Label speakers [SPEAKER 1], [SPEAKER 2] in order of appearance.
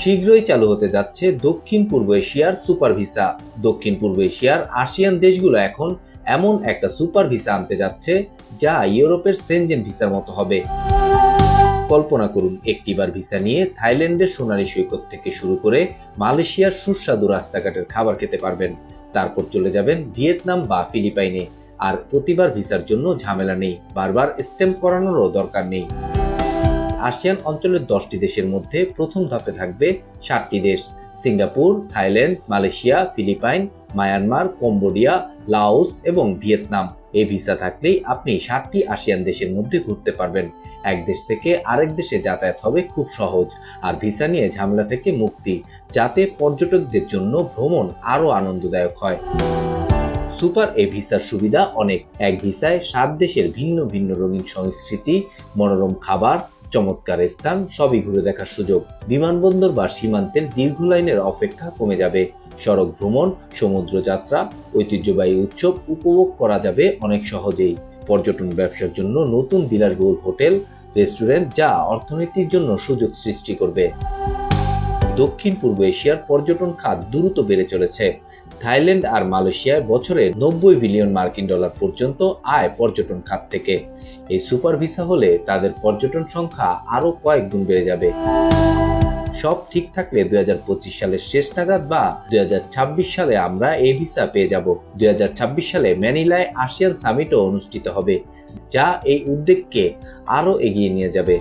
[SPEAKER 1] শীঘ্রই চালু হতে যাচ্ছে দক্ষিণ পূর্ব এশিয়ার সুপার ভিসা। দক্ষিণ পূর্ব এশিয়ার আসিয়ান দেশগুলো এখন এমন একটা সুপার ভিসা আনতে যাচ্ছে যা ইউরোপের সেনজেন ভিসার মতো হবে। কল্পনা করুন, একটিবার ভিসা নিয়ে থাইল্যান্ডের সোনালী সৈকত থেকে শুরু করে মালয়েশিয়ার সুস্বাদু রাস্তাঘাটের খাবার খেতে পারবেন। তারপর চলে যাবেন ভিয়েতনাম বা ফিলিপাইনে। আর প্রতিবার ভিসার জন্য ঝামেলা নেই, বারবার স্ট্যাম্প করানোরও দরকার নেই। আসিয়ান অঞ্চলের দশটি দেশের মধ্যে প্রথম ধাপে থাকবে সাতটি দেশ। Singapore, Thailand, Malaysia, Philippines, Myanmar, Cambodia, Laos এবং ভিয়েতনাম। এই ভিসা থাকলেই আপনি সাতটি আসিয়ান দেশের মধ্যে ঘুরতে পারবেন। এক দেশ থেকে আরেক দেশে যাতায়াত হবে খুব সহজ। আর ভিসা নিয়ে ঝামেলা থেকে মুক্তি, যাতে পর্যটকদের জন্য ভ্রমণ আরও আনন্দদায়ক হয়। সুপার এ ভিসার সুবিধা অনেক। এক ভিসায় সাত দেশের ভিন্ন ভিন্ন রঙিন সংস্কৃতি, মনোরম খাবার চমৎকার স্থান, সবই ঘুরে দেখার সুযোগ। বিমানবন্দর বা সীমান্তের দীর্ঘ লাইনের অপেক্ষা কমে যাবে। সড়ক ভ্রমণ, সমুদ্র যাত্রা, ঐতিহ্যবাহী উৎসব উপভোগ করা যাবে অনেক সহজেই। পর্যটন ব্যবসার জন্য নতুন বিলাসবহুল হোটেল, রেস্টুরেন্ট যা অর্থনীতির জন্য সুযোগ সৃষ্টি করবে। দক্ষিণ পূর্ব এশিয়ার পর্যটন খাত দ্রুত বেড়ে চলেছে। থাইল্যান্ড আর মালয়েশিয়ায় বছরে নব্বই বিলিয়ন মার্কিন ডলার পর্যন্ত আয় পর্যটন খাত থেকে। এই সুপার ভিসা হলে তাদের পর্যটন সংখ্যা আরও কয়েক গুণ বেড়ে যাবে। সব ঠিক থাকলে দুই হাজার পঁচিশ সালের শেষ নাগাদ বা দুই হাজার ছাব্বিশ সালে আমরা এই ভিসা পেয়ে যাব। দুই হাজার ছাব্বিশ সালে ম্যানিলায় আসিয়ান সামিটও অনুষ্ঠিত হবে, যা এই উদ্যোগকে আরও এগিয়ে নিয়ে যাবে।